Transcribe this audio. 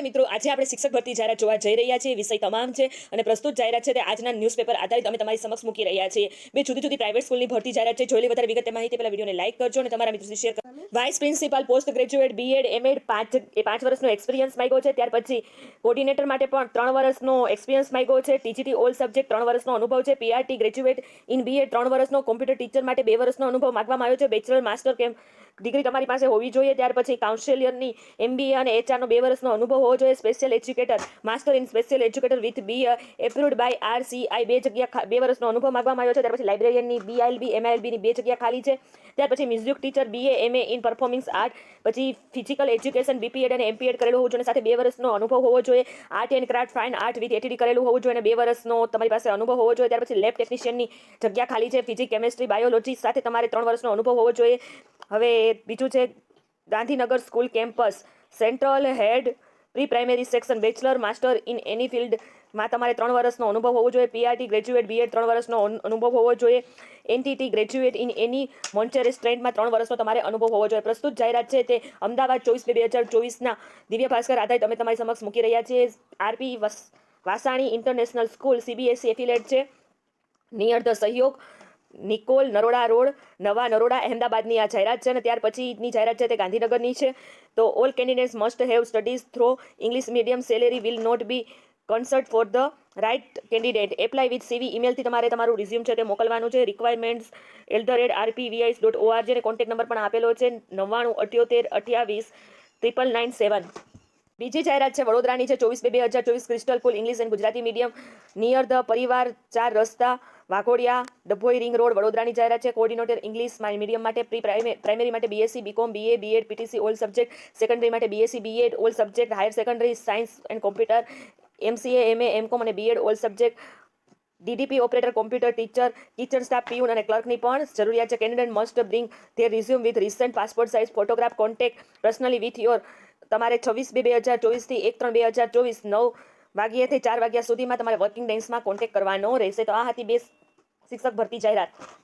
મિત્રો. આજે આપણે શિક્ષક ભરતી જાહેરાત જોવા જઈ રહ્યા છીએ. વિષય તમામ છે અને પ્રસ્તુત જાહેરાત છે તે આજના ન્યૂઝપેપર આધારિત. અમે તમારી સમક્ષ મૂકી રહ્યા છીએ. બે જુદી જુદી પ્રાઇવેટ સ્કૂલની ભરતી જાહેરાત છે. જોયેલી વધારે વિગત માહિતી પહેલા વિડીયોને લાઇક કરજો અને તમારા મિત્રો શેર કરો vice principal post graduate B Ed M Ed પાંચ એ પાંચ વર્ષનો એક્સપિરિયન્સ માંગ્યો છે. ત્યાર પછી કોર્ડિનેટર માટે પણ ત્રણ વર્ષનો એક્સપિરિયન્સ માંગ્યો છે. ટીજીટી ઓલ સબ્જેક્ટ ત્રણ વર્ષનો અનુભવ છે. પીઆરટી ગ્રેજ્યુએટ ઇન બીએડ ત્રણ વર્ષનો. કોમ્પ્યુટર ટીચર માટે બે વર્ષનો અનુભવ માંગવામાં આવ્યો છે. બેચલર માસ્ટર કેમ ડિગ્રી તમારી પાસે હોવી જોઈએ. ત્યાર પછી કાઉન્સેલિયરની એમબીએ અને એચઆરનો બે વર્ષનો અનુભવ હોવો જોઈએ. Special educator master in special educator with B approved by RCI બે જગ્યા બે વર્ષનો અનુભવ માગવામાં આવ્યો છે. ત્યાર પછી લાઇબ્રેરિયનની બીઆઈએલબી એમઆઈએલબીની બે જગ્યા ખાલી છે. ત્યાર પછી music teacher BA MA in performing art પછી ફિઝિકલ એજ્યુકેશન બીપીએડ અને એમપીએડ કરેલું હોવું જોઈએ. સાથે બે વર્ષનો અનુભવ હોવો જોઈએ. Art and craft fine art with ATD કરેલું હોવું જોઈએ અને બે વર્ષનો તમારી પાસે અનુભવ હોવો જોઈએ. ત્યાર પછી લેબ ટેકનિશિયનની જગ્યા ખાલી છે. ફિઝિક કેમેસ્ટ્રી બાયોલોજી સાથે તમારે ત્રણ વર્ષનો અનુભવ હોવો જોઈએ. હવે બીજું છે Gandhinagar school campus central head pre primary section bachelor, master in any ફિલ્ડમાં તમારે ત્રણ વર્ષનો અનુભવ હોવો જોઈએ. પીઆરટી ગ્રેજ્યુએટ બીએડ ત્રણ વર્ષનો અનુભવ હોવો જોઈએ. એનટીટી ગ્રેજ્યુએટ ઇન એની મોન્ચેરિસ ટ્રેન્ડમાં ત્રણ વર્ષનો તમારે અનુભવ હોવો જોઈએ. પ્રસ્તુત જાહેરાત છે તે અમદાવાદ ચોવીસ બે હજાર ચોવીસના દિવ્ય ભાસ્કર આધારિત અમે તમારી સમક્ષ મૂકી રહ્યા છીએ. RP Vasani international school CBSE affiliate છે. Near the Sahyog Nikol Naroda road, નવા નરોડા અહેમદાબાદની આ જાહેરાત છે અને ત્યાર પછીની જાહેરાત છે તે ગાંધીનગરની છે. તો all candidates must have studies through English medium salary will not be concert for the right candidate apply with CV ઈમેલથી તમારે તમારું રિઝ્યુમ છે તે મોકલવાનું છે. Requirements L the red RPVIS dot org અને કોન્ટેક્ટ નંબર પણ આપેલો છે નવ્વાણું, અઠ્યોતેર, અઠ્યાવીસ, ત્રિપલ નાઇન સેવન. બીજી જાહેરાત છે વડોદરાની છે ચોવીસ બે બે હજાર ચોવીસ crystal cool English and Gujarati medium near the પરિવાર ચાર રસ્તા વાઘોડિયા, ડભોઈ રિંગ રોડ, વડોદરાની જાહેરાત છે. કોઓર્ડિનેટર ઇંગ્લિશ મીડિયમ માટે પ્રી પ્રાઇમરી માટે B Sc B Com B A B Ed P T C all subject secondary માટે B Sc B Ed all subject higher secondary science and computer M C A M A M Com અને B Ed all subject D D P operator computer teacher kitchen staff peon અને ક્લર્કની પણ જરૂરિયાત છે. Candidate must bring their resume with recent passport size photograph contact personally with your તમારે છવ્વીસ બે બે હજાર ચોવીસથી એક, ત્રણ, બે હજાર ચોવીસ નવ વાગ્યાથી ચાર વાગ્યા સુધીમાં તમારે વર્કિંગ ડેન્સમાં કોન્ટેક્ટ કરવાનો રહેશે. તો આ હતી બે શિક્ષક ભરતી જાહેરાત.